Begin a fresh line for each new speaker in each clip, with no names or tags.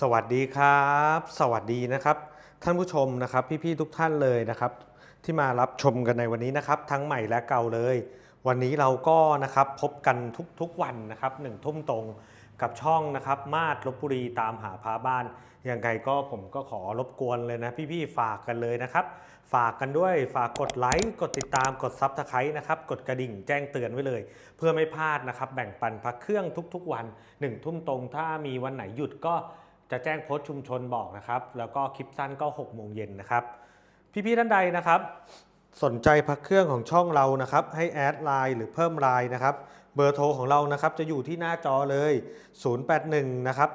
สวัสดีครับ สวัสดีนะครับ ท่านผู้ชมนะครับ พี่ๆทุกท่านเลยนะครับ ที่มารับชมกันในวันนี้นะครับ ทั้งใหม่และเก่าเลย วันนี้เราก็นะครับพบกันทุกๆวันนะครับหนึ่งทุ่มตรงกับช่องนะครับ มาดลบบุรีตามหาพาบ้านยังไงก็ผมก็ขอรบกวนเลยนะ พี่ๆฝากกันเลยนะครับ ฝากกันด้วยฝากกดไลค์กดติดตามกดซับสไครต์นะครับ กดกระดิ่งแจ้งเตือนไว้เลย เพื่อไม่พลาดนะครับ แบ่งปันพักเครื่องทุกๆวันหนึ่งทุ่มตรงถ้ามีวันไหนหยุดก็ จะแจ้งโพสต์ชุมชนบอกนะครับ แล้วก็คลิปสั้นก็6โมงเย็นนะครับ พี่ๆท่านใดนะครับ สนใจพักเครื่องของช่องเรานะครับ ให้แอดไลน์หรือเพิ่มไลน์นะครับ เบอร์โทรของเรานะครับจะอยู่ที่หน้าจอเลย 081 นะครับ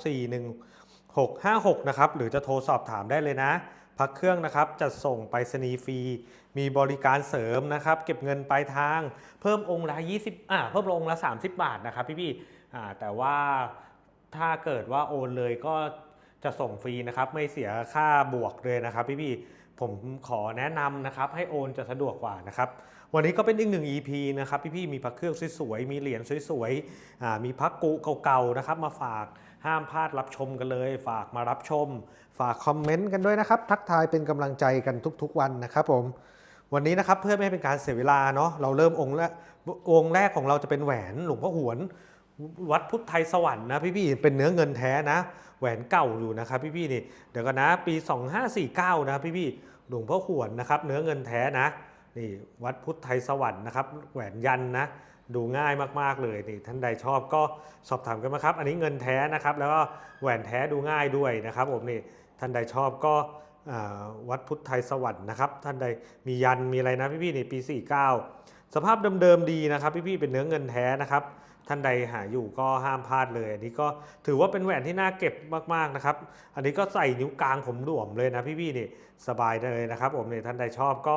7941 656 นะครับ หรือจะโทรสอบถามได้เลยนะ พักเครื่องนะครับจะส่งไปรษณีย์ฟรี มีบริการเสริมนะครับ เก็บเงินปลายทาง เพิ่มองค์ละ 20 อ่า เพิ่มองค์ละ 30 บาทนะครับพี่ๆอ่าแต่ว่า ถ้าเกิดว่าโอนเลยก็จะส่งฟรีนะครับ ไม่เสียค่าบวกเลยนะครับ พี่ๆผมขอแนะนำนะครับ ให้โอนจะสะดวกกว่านะครับ วันนี้ก็เป็นอีกหนึ่ง EP นะครับพี่ๆมีพักเครื่องสวยๆมีเหรียญสวยๆมีพักกุเก่าๆนะครับ มาฝากห้ามพลาดรับชมกันเลย ฝากมารับชม ฝากคอมเมนต์กันด้วยนะครับ ทักทายเป็นกำลังใจกันทุกๆวันนะครับผมวันนี้นะครับเพื่อไม่ให้เป็นการเสียเวลาเนาะเราเริ่มองค์แรกองค์แรกของเราจะเป็นแหวนหลวงพ่อหวน วัดพุทธไทยสวรรค์นะพี่ๆเป็นเนื้อเงินแท้นะ แหวนเก่าอยู่นะครับพี่ๆนี่เดี๋ยวกันนะปี 2549 นะพี่ๆหลวงพ่อหวนนะครับเนื้อเงินแท้นะนี่วัดพุทธไทยสวรรค์นะครับแหวนยันนะดูง่ายมากๆเลยนี่ท่านใดชอบก็สอบถามกันมาครับ อันนี้เงินแท้นะครับ แล้วก็แหวนแท้ดูง่ายด้วยนะครับผมนี่ท่านใดชอบก็วัดพุทธไทยสวรรค์นะครับ ท่านใดมียันมีอะไรนะพี่ๆนี่ปี 49 สภาพเดิมๆดีนะครับ พี่ๆเป็นเนื้อเงินแท้นะครับ ท่านใดหาอยู่ก็ห้ามพลาดเลย อันนี้ก็ถือว่าเป็นแหวนที่น่าเก็บมากๆนะครับ อันนี้ก็ใส่นิ้วกลางผมหลวมเลยนะพี่ๆนี่สบายเลยนะครับ ผมเนี่ยท่านใดชอบก็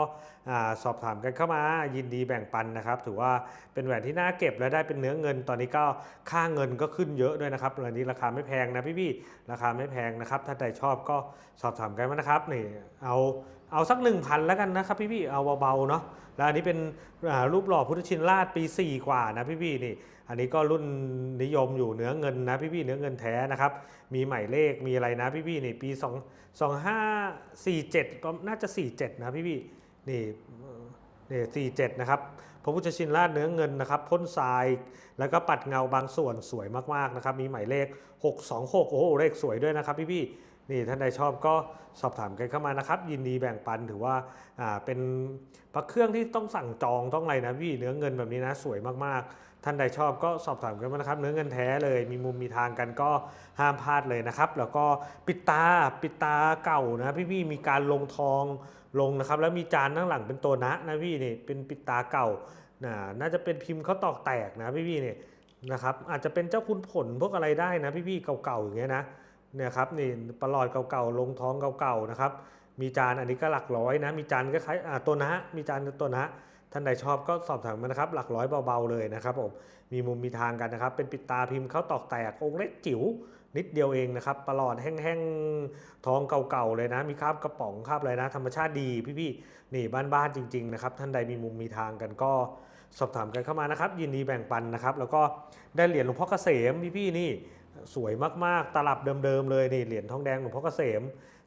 สอบถามกันเข้ามายินดีแบ่งปันนะครับ ถือว่าเป็นแหวนที่น่าเก็บและได้เป็นเนื้อเงิน ตอนนี้ก็ค่าเงินก็ขึ้นเยอะด้วยนะครับอันนี้ราคาไม่แพงนะพี่ๆราคาไม่แพงนะครับ ท่านใดชอบก็สอบถามกันมานะครับนี่เอา เอาสัก 1,000 แล้วกันนะครับพี่ๆเอาเบาๆเนาะแล้วอันนี้เป็นรูปหล่อพุทธชินราชปี 4 กว่านะพี่ๆนี่ อันนี้ก็รุ่นนิยมอยู่เนื้อเงินนะพี่ๆเนื้อเงินแท้นะครับ มีหมายเลขมีอะไรนะพี่ๆนี่ปี 2 2 5 4 7น่าจะ 47 นะพี่ๆนี่เอ่อนี่47นะครับพระพุทธชินราชเนื้อเงินนะครับพ่นทรายแล้วก็ปัดเงาบางส่วนสวยมากๆนะครับ มีหมายเลข 626 โอ้โหเลขสวยด้วยนะครับพี่ๆ นี่ท่านใดชอบก็สอบถามกันเข้ามานะครับ ยินดีแบ่งปันถือว่าอ่าเป็นพระเครื่องที่ต้องสั่งจองต้องอะไรนะพี่เนื้อเงินแบบนี้นะสวยมากๆ ท่านใดชอบก็สอบถามกันมานะครับ เนื้อเงินแท้เลยมีมุมมีทางกันก็ห้ามพลาดเลยนะครับ แล้วก็ปิดตาปิดตาเก่านะพี่ๆมีการลงทองลงนะครับ แล้วมีจานข้างหลังเป็นตัวนะนะพี่นี่เป็นปิดตาเก่านะน่าจะเป็นพิมพ์เขาตอกแตกนะพี่ๆเนี่ยนะครับอาจจะเป็นเจ้าคุณผลพวกอะไรได้นะพี่ๆเก่าๆอย่างเงี้ยนะ เนี่ยครับนี่ปลอดเก่าๆลงท้องเก่าๆนะครับมีจานอันนี้ก็หลักร้อยนะมีจานก็คล้ายตัวนะมีจานตัวนะท่านใดชอบก็สอบถามมานะครับ หลักร้อยเบาๆเลยนะครับผมมีมุมมีทางกันนะครับ เป็นปิดตาพิมพ์เข้าตอกแตกองเล็กจิ๋วนิดเดียวเองนะครับปลอดแห้งๆทองเก่าๆเลยนะ มีคราบกระป๋องคราบอะไรนะ ธรรมชาติดีพี่ๆนี่บ้านๆจริง ๆ นะครับ ท่านใดมีมุมมีทางกันก็สอบถามกันเข้ามานะครับ ยินดีแบ่งปันนะครับ แล้วก็ได้เหรียญหลวงพ่อเกษมพี่ๆนี่ สวยมากๆ ตลับเดิมๆเลยนี่เหรียญทองแดงหลวงพ่อเกษม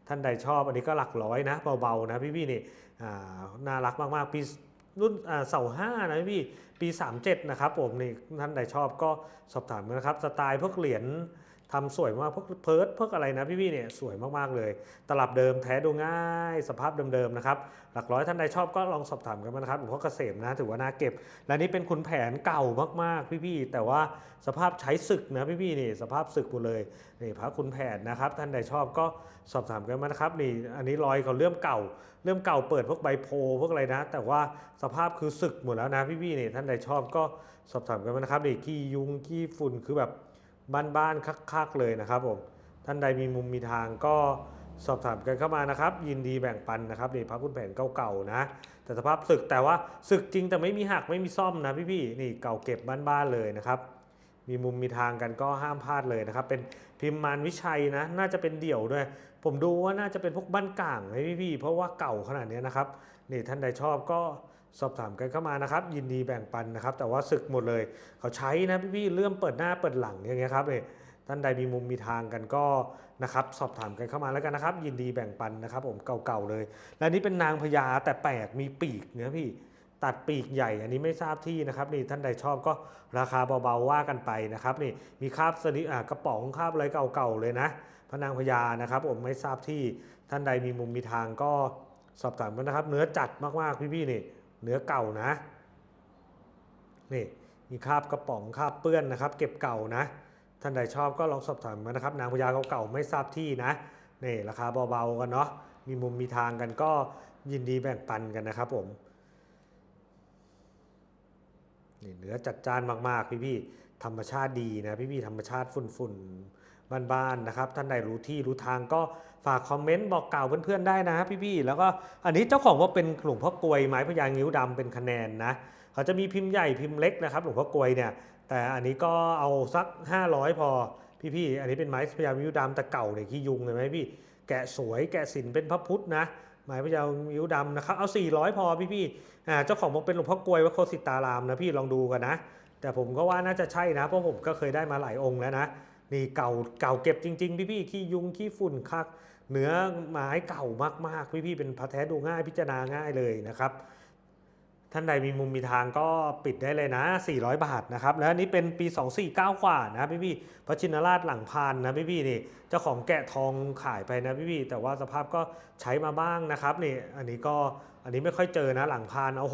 ท่านใดชอบอันนี้ก็หลักร้อยนะเบาๆนะพี่ๆนี่อ่น่ารักมากๆปีรุ่นเสาห้านะพี่ปี 37 นะครับผมนี่ท่านใดชอบก็สอบถามกันนะครับ สไตล์พวกเหรียญ ทำสวยมากพวกเพิร์ดพวกอะไรนะพี่ๆเนี่ยสวยมากๆเลย ตลับเดิมแท้ดูง่าย สภาพเดิมๆนะครับหลักร้อยท่านใดชอบก็ลองสอบถามกันมานะครับหลวงพ่อเกษมนะถือว่าน่าเก็บ และนี่เป็นขุนแผนเก่ามากๆพี่ๆแต่ว่าสภาพใช้ศึกนะพี่ๆนี่สภาพศึกหมดเลยนี่พระขุนแผนนะครับท่านใดชอบก็สอบถามกันมานะครับนี่อันนี้รอยเขาเริ่มเก่า เริ่มเก่าเปิดพวกใบโพพวกอะไรนะ แต่ว่าสภาพคือศึกหมดแล้วนะพี่ๆนี่ท่านใดชอบก็สอบถามกันมานะครับนี่ขี้ยุงขี้ฝุ่นคือแบบ บ้านๆคักๆเลยนะครับผมท่านใดมีมุมมีทางก็สอบถามกันเข้ามานะครับ ยินดีแบ่งปันนะครับนี่พระคุณแผนเก่าๆนะ แต่สภาพศึกแต่ว่าศึกจริงแต่ไม่มีหักไม่มีซ่อมนะพี่ๆนี่เก่าเก็บบ้านๆเลยนะครับ มีมุมมีทางกันก็ห้ามพลาดเลยนะครับ เป็นพิมพ์มารวิชัยนะ น่าจะเป็นเดี่ยวด้วย ผมดูว่าน่าจะเป็นพวกบ้านก่างไหมพี่ๆเพราะว่าเก่าขนาดนี้นะครับนี่ท่านใดชอบก็ สอบถามกันเข้ามานะครับ ยินดีแบ่งปันนะครับ แต่ว่าศึกหมดเลย เขาใช้นะพี่ๆเลื่อมเปิดหน้าเปิดหลังอย่างเงี้ยครับเนี่ยท่านใดมีมุมมีทางกันก็นะครับสอบถามกันเข้ามาแล้วกันนะครับ ยินดีแบ่งปันนะครับ ผมเก่าๆเลย และนี่เป็นนางพญาแต่แปลกมีปีกเนื้อพี่ตัดปีกใหญ่ อันนี้ไม่ทราบที่นะครับนี่ท่านใดชอบก็ราคาเบาๆว่ากันไปนะครับนี่มีคราบสนิอ่ากระป๋องคราบอะไรเก่าๆเลยนะพระนางพญานะครับ ผมไม่ทราบที่ท่านใดมีมุมมีทางก็สอบถามกันนะครับ เนื้อจัดมากๆพี่ๆนี่ เนื้อเก่านะนี่มีคราบกระป๋องคราบเปื้อนนะครับ เก็บเก่านะ ท่านใดชอบก็ลองสอบถามมานะครับ นางพญาเก่าๆไม่ทราบที่นะนี่ราคาเบาๆกันเนาะมีมุมมีทางกันก็ยินดีแบ่งปันกันนะครับผมนี่เนื้อจัดจ้านมากๆพี่ๆธรรมชาติดีนะพี่ๆธรรมชาติฝุ่นๆ บ้านๆนะครับ ท่านใดรู้ที่รู้ทางก็ฝากคอมเมนต์บอกกล่าวเพื่อนๆได้นะพี่ๆแล้วก็อันนี้เจ้าของว่าเป็นหลวงพ่อกลวยไม้พญางิ้วดำเป็นคะแนนนะเขาจะมีพิมพ์ใหญ่พิมพ์เล็กนะครับหลวงพ่อกลวยเนี่ยแต่อันนี้ก็เอาสัก 500 พอพี่ๆอันนี้เป็นไม้พญางิ้วดำแต่เก่าเนี่ยขี้ยุงเลยไหมพี่แกะสวยแกะสินเป็นพระพุทธนะหมายพระเจ้ามิวดำนะครับ เอา 400 พอพี่พี่ๆเจ้าของบอกเป็นหลวงพ่อกลวยวัดโคสิตารามนะพี่ลองดูกันนะ แต่ผมก็ว่าน่าจะใช่นะ เพราะผมก็เคยได้มาหลายองค์แล้วนะ นี่เก่าเก่าเก็บจริงๆพี่พี่ๆขี้ยุงขี้ฝุ่นคักเนื้อไม้เก่ามากๆ พี่พี่ๆเป็นพระแท้ดูง่ายพิจารณาง่ายเลยนะครับ ท่านใดมีมุมมีทางก็ปิดได้เลยนะ 400 บาทนะครับ แล้วอันนี้เป็นปี 249 กว่านะพี่พี่พระชินราชหลังพานนะพี่พี่นี่เจ้าของแกะทองขายไปนะพี่พี่แต่ว่าสภาพก็ใช้มาบ้างนะครับนี่อันนี้ก็อันนี้ไม่ค่อยเจอนะหลังพานเอา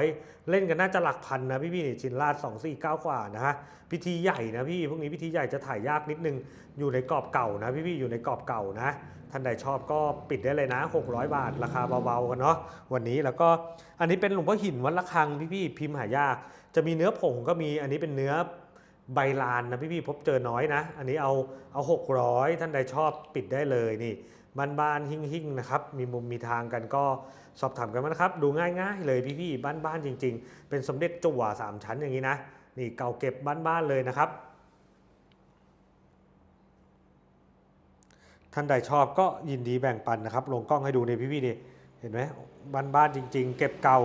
600 เล่นกันน่าจะหลักพันนะพี่พี่นี่ชินราช249 กว่านะฮะพิธีใหญ่นะพี่พวกนี้พิธีใหญ่จะถ่ายยากนิดนึงอยู่ในกรอบเก่านะพี่พี่อยู่ในกรอบเก่านะ ท่านใดชอบก็ปิดได้เลยนะ 600 บาท ราคาเบาๆกันเนาะวันนี้แล้วก็อันนี้เป็นหลวงพ่อหินวัดระฆังพี่พี่ๆพิมพ์หายาก จะมีเนื้อผงก็มีอันนี้เป็นเนื้อใบลานนะพี่พี่ๆพบเจอน้อยนะ อันนี้เอาเอา 600 ท่านใดชอบปิดได้เลยนี่บ้านๆหิ่งๆนะครับมีมุมมีทางกันก็สอบถามกันมานะครับ ดูง่ายๆเลยพี่พี่ๆบ้านๆจริง ๆ เป็นสมเด็จจั่วสามชั้นอย่างนี้นะนี่เก่าเก็บบ้านๆเลยนะครับ ท่านใดชอบก็ยินดีแบ่งปันนะครับ ลงกล้องให้ดูในพี่พี่ๆนี่เห็นไหมบ้านๆจริง ๆ เก็บเก่า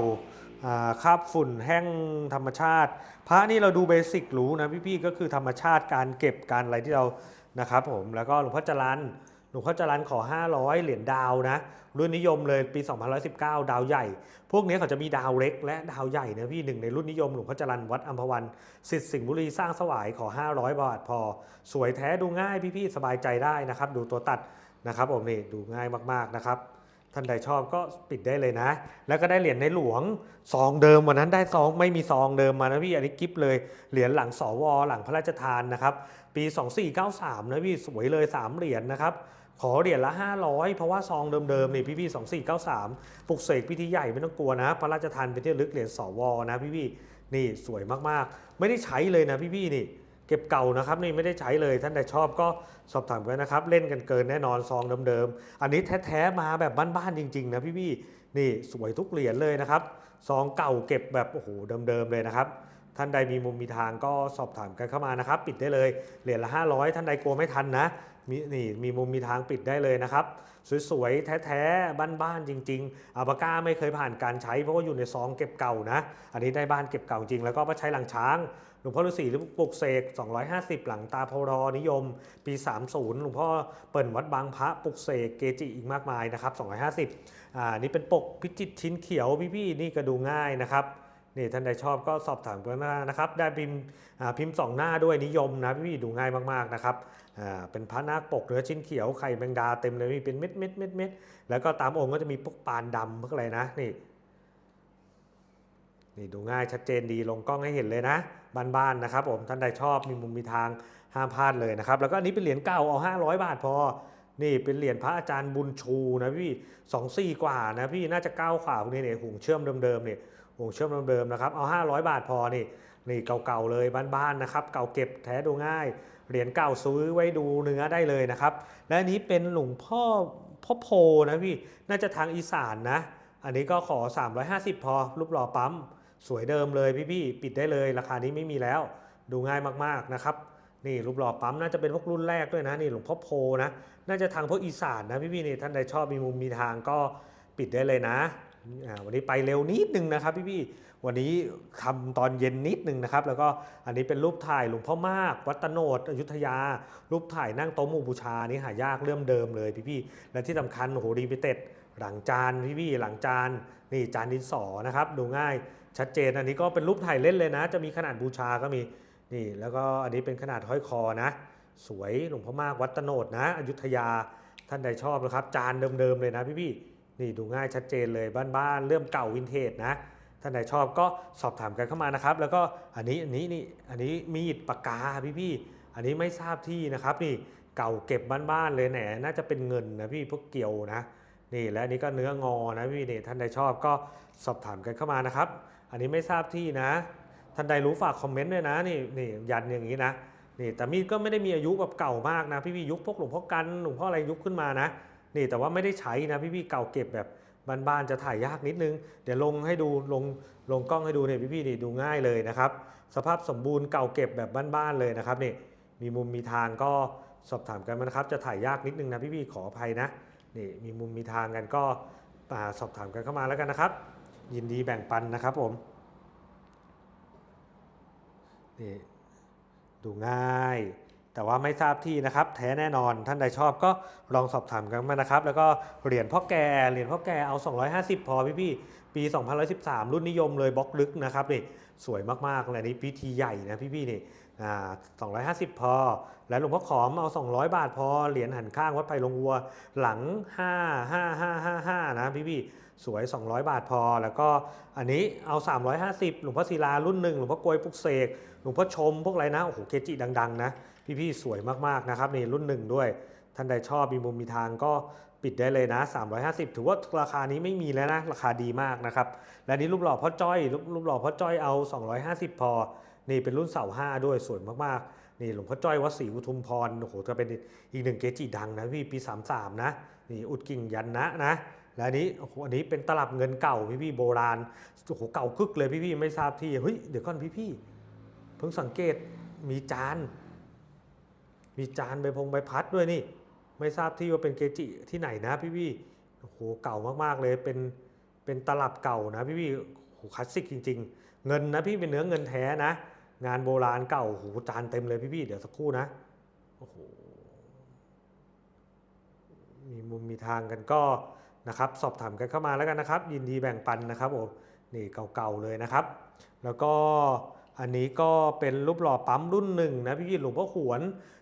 คราบฝุ่นแห้งธรรมชาติ พระนี่เราดูเบสิกรู้นะพี่พี่ๆก็คือธรรมชาติการเก็บการอะไรที่เรานะครับผมแล้วก็หลวงพ่อจรัน หลวงพ่อจรันขอ 500 เหรียญดาวนะรุ่นนิยมเลยปี 2019 ดาวใหญ่ พวกนี้เขาจะมีดาวเล็ก และดาวใหญ่นะพี่หนึ่งในรุ่นนิยมหลวงพ่อจรันวัดอัมพวันสิทธิ์สิงห์บุรีสร้างสวายขอ 500 บาทพอ สวยแท้ดูง่ายพี่ๆสบายใจได้นะครับ ดูตัวตัดนะครับผมนี่ดูง่ายมากๆนะครับท่านใดชอบก็ปิดได้เลยนะ แล้วก็ได้เหรียญในหลวงซองเดิมวันนั้นได้ซองไม่มีซองเดิมมานะพี่อันนี้กิฟเลยเหรียญหลังสวหลังพระราชทานนะครับ ปี 2493นะพี่สวยเลย 3 เหรียญนะครับ ขอเหรียญละ 500 เพราะว่าซองเดิมๆนี่พี่ๆ2493ปลุกเสกพิธีใหญ่ไม่ต้องกลัวนะ พระราชทานเป็นที่ลึกเหรียญสวนะพี่ๆนี่สวยมากๆ ไม่ได้ใช้เลยนะพี่ๆนี่เก็บเก่านะครับนี่ไม่ได้ใช้เลยท่านใดชอบก็สอบถามกันนะครับ เล่นกันเกินแน่นอนซองเดิมๆอันนี้แท้ๆมาแบบบ้านๆจริงๆนะพี่ๆนี่สวยทุกเหรียญเลยนะครับซองเก่าเก็บแบบโอ้โหเดิมๆเลยนะครับ ท่านใดมีมุมมีทางก็สอบถามกันเข้ามานะครับ ปิดได้เลยเหรียญละ 500 ท่านใดกลัวไม่ทันนะมีนี่มีมุมมีทางปิดได้เลยนะครับ สวยๆ แท้ๆ บ้านๆ จริงๆอาบาก้าไม่เคยผ่านการใช้เพราะว่าอยู่ในซองเก็บเก่านะ อันนี้ได้บ้านเก็บเก่าจริง แล้วก็มาใช้หลังช้างหลวงพ่อฤาษีหรือปลุกเสก 250 หลังตาพรอนิยม ปี 30 หลวงพ่อเปิ่นวัดบางพระปลุกเสกเกจิอีกมากมายนะครับ 250อ่านี่เป็นปกพิจิตชิ้นเขียวพี่ๆนี่ก็ดูง่ายนะครับ นี่ท่านใดชอบก็สอบถามกันมานะครับ ได้พิมพ์พิมพ์สองหน้าด้วยนิยมนะพี่ดูง่ายมากๆนะครับเป็นพระนาคปกเนื้อชิ้นเขียวไข่แมงดาเต็มเลยพี่เป็นเม็ดเม็ดเม็ดเม็ดแล้วก็ตามองค์ก็จะมีพวกปานดำพวกอะไรนะนี่นี่ดูง่ายชัดเจนดีลงกล้องให้เห็นเลยนะบ้านๆนะครับผมท่านใดชอบมีมุมมีทางห้ามพลาดเลยนะครับ แล้วก็อันนี้เป็นเหรียญเก่าเอา 500 บาทพอนี่เป็นเหรียญพระอาจารย์บุญชูนะพี่สองสี่กว่านะพี่น่าจะเก้าขวาพวกนี้เนี่ยห่งเชื่อมเดิมๆเนี่ย วงเชื่อมเดิมๆนะครับ เอา 500 บาทพอนี่นี่เก่าๆเลยบ้านๆนะครับ เก่าเก็บแท้ดูง่าย เหรียญเก่าซื้อไว้ดูเนื้อได้เลยนะครับ และนี้เป็นหลวงพ่อพ่อโพนะพี่น่าจะทางอีสานนะ อันนี้ก็ขอ 350 พอ รูปหล่อปั๊ม สวยเดิมเลยพี่ๆปิดได้เลย ราคานี้ไม่มีแล้ว ดูง่ายมากๆนะครับนี่รูปหล่อปั๊มน่าจะเป็นพวกรุ่นแรกด้วยนะนี่หลวงพ่อโพนะ น่าจะทางพวกอีสานนะพี่ๆนี่ท่านใดชอบมีมุมมีทางก็ปิดได้เลยนะ วันนี้ไปเร็วนิดนึงนะครับพี่ๆวันนี้ทำตอนเย็นนิดนึงนะครับ แล้วก็อันนี้เป็นรูปถ่ายหลวงพ่อมาก วัดตโนดอยุธยา รูปถ่ายนั่งโต๊ะหมู่บูชานี่หายากเริ่มเดิมเลยพี่ๆและที่สำคัญโอ้โหรีพิเต็ดหลังจานพี่ๆหลังจานนี่จานดินสอนะครับ ดูง่ายชัดเจนอันนี้ก็เป็นรูปถ่ายเล่นเลยนะ จะมีขนาดบูชาก็มีนี่แล้วก็อันนี้เป็นขนาดห้อยคอนะ สวยหลวงพ่อมากวัดตโนดนะ อยุธยาท่านใดชอบนะครับ จานเดิมๆเลยนะพี่ๆ นี่ดูง่ายชัดเจนเลยบ้านๆเริ่มเก่าวินเทจนะท่านใดชอบก็สอบถามกันเข้ามานะครับ แล้วก็อันนี้อันนี้นี่อันนี้มีดปากกาพี่ๆอันนี้ไม่ทราบที่นะครับนี่เก่าเก็บบ้านๆเลยแหนน่าจะเป็นเงินนะพี่พวกเกี่ยวนะนี่และอันนี้ก็เนื้องอนะพี่นี่ท่านใดชอบก็สอบถามกันเข้ามานะครับ อันนี้ไม่ทราบที่นะ ท่านใดรู้ฝากคอมเมนต์ด้วยนะนี่นี่ยันอย่างนี้นะนี่แต่มีดก็ไม่ได้มีอายุแบบเก่ามากนะพี่พี่ยุคพวกหลวงพ่อกันหลวงพ่ออะไรยุคขึ้นมานะ นี่แต่ว่าไม่ได้ใช้นะพี่พี่เก่าเก็บแบบบ้านๆจะถ่ายยากนิดนึง เดี๋ยวลงให้ดูลงลงกล้องให้ดูเนี่ยพี่พี่นี่ดูง่ายเลยนะครับ สภาพสมบูรณ์เก่าเก็บแบบบ้านๆเลยนะครับนี่มีมุมมีทางก็สอบถามกันมานะครับ จะถ่ายยากนิดนึงนะพี่พี่ขออภัยนะนี่มีมุมมีทางกันก็อ่าสอบถามกันเข้ามาแล้วกันนะครับ ยินดีแบ่งปันนะครับผมนี่ดูง่าย แต่ว่าไม่ทราบที่นะครับ แท้แน่นอนท่านใดชอบก็ลองสอบถามกันมานะครับ แล้วก็เหรียญพ่อแกเหรียญพ่อแกเอา 250 พอพี่พี่ปี2013 รุ่นนิยมเลยบล็อกลึกนะครับนี่สวยมากๆเลยนี่พิธีใหญ่นะพี่พี่นี่อ่า250พอ แล้วหลวงพ่อขอมเอา 200 บาทพอ เหรียญหันข้างวัดไผ่ลงวัวหลัง 5 5 5 5นะพี่พี่สวย 200 บาทพอ แล้วก็อันนี้เอา 350 หลวงพ่อศิลารุ่นหนึ่งหลวงพ่อกลวยปลุกเสกหลวงพ่อชมพวกอะไรนะโอ้โหเกจิดัง ๆ นะ พี่ๆสวยมากๆนะครับนี่รุ่นหนึ่งด้วย ท่านใดชอบมีมุมมีทางก็ปิดได้เลยนะ 350 ถือว่าราคานี้ไม่มีแล้วนะ ราคาดีมากนะครับ และนี่รูปหล่อพ่อจ้อยรูปรูปหล่อพ่อจ้อยเอา 250 พอ นี่เป็นรุ่นเสาห้าด้วยสวยมากๆ นี่หลวงพ่อจ้อยวัดศรีอุทุมพรโอ้โหจะเป็นอีกหนึ่งเกจิดังนะพี่ปี 33 นะ นี่อุดกิ่งยันนะนะ และอันนี้โอ้โหอันนี้เป็นตลับเงินเก่าพี่ๆโบราณโอ้โหเก่ากึกเลยพี่ๆไม่ทราบที่เฮ้ยเดี๋ยวก่อนพี่ๆเพิ่งสังเกตมีจาน มีจานใบพงใบพัดด้วยนี่ ไม่ทราบที่ว่าเป็นเกจิที่ไหนนะพี่พี่โอ้โหเก่ามากๆเลยเป็นเป็นตลับเก่านะพี่พี่โอ้โหคลาสสิกจริง ๆ เงินนะพี่เป็นเนื้อเงินแท้นะ งานโบราณเก่าโอ้โหจานเต็มเลยพี่พี่เดี๋ยวสักครู่นะโอ้โหมีมุมมีทางกันก็นะครับ สอบถามกันเข้ามาแล้วกันนะครับ ยินดีแบ่งปันนะครับโอ้นี่เก่าๆเลยนะครับ แล้วก็ อันนี้ก็เป็นรูปหล่อปั๊มรุ่นหนึ่งนะพี่พี่หลวงพ่อขวน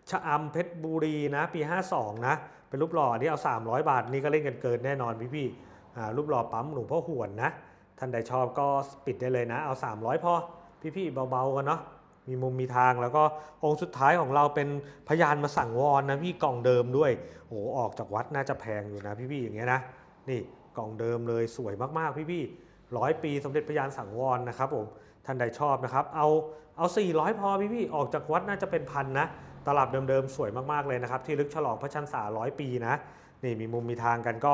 ชะอำเพชรบุรีนะปี 52 นะ เป็นรูปหล่ออันนี้เอา 300 บาท นี่ก็เล่นกันเกินแน่นอนพี่พี่รูปหล่อปั๊มหลวงพ่อขวนนะท่านใดชอบก็ปิดได้เลยนะ เอา 300 พอพี่พี่เบาๆกันเนาะมีมุมมีทางแล้วก็องค์สุดท้ายของเราเป็นพยานมาสั่งวอนนะพี่กล่องเดิมด้วยโอ้โหออกจากวัดน่าจะแพงอยู่นะพี่พี่อย่างเงี้ยนะนี่กล่องเดิมเลยสวยมากๆพี่พี่ ร้อยปีสมเด็จพระยานสังวรนะครับผมท่านใดชอบนะครับ เอาเอา 400 พอพี่พี่ออกจากวัดน่าจะเป็นพันนะ ตลับเดิมๆ สวยมากๆเลยนะครับ ที่ลึกฉลองพระชันษาร้อยปีนะ นี่มีมุมมีทางกันก็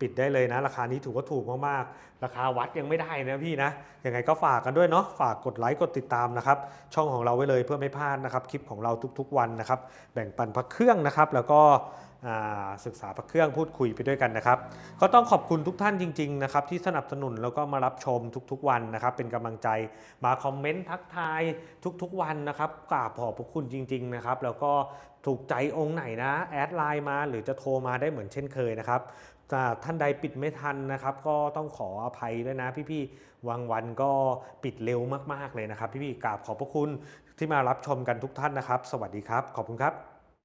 ปิดได้เลยนะ ราคานี้ถือว่าถูกมากๆ ราคาวัดยังไม่ได้นะพี่นะ ยังไงก็ฝากกันด้วยเนาะฝากกดไลค์กดติดตามนะครับ ช่องของเราไว้เลยเพื่อไม่พลาดนะครับ คลิปของเราทุกๆวันนะครับ แบ่งปันพระเครื่องนะครับ แล้วก็ ศึกษาพระเครื่องพูดคุยไปด้วยกันนะครับ ก็ต้องขอบคุณทุกท่านจริงๆนะครับที่สนับสนุนแล้วก็มารับชมทุกๆวันนะครับ เป็นกำลังใจมาคอมเมนต์ทักทายทุกๆวันนะครับกราบขอบพระคุณจริง ๆนะครับ แล้วก็ถูกใจองค์ไหนนะแอดไลน์มาหรือจะโทรมาได้เหมือนเช่นเคยนะครับท่านใดปิดไม่ทันนะครับ ก็ต้องขออภัยด้วยนะพี่ๆวางวันก็ปิดเร็วมากๆเลยนะครับ พี่ๆกราบขอบพระคุณที่มารับชมกันทุกท่านนะครับ สวัสดีครับ ขอบคุณครับ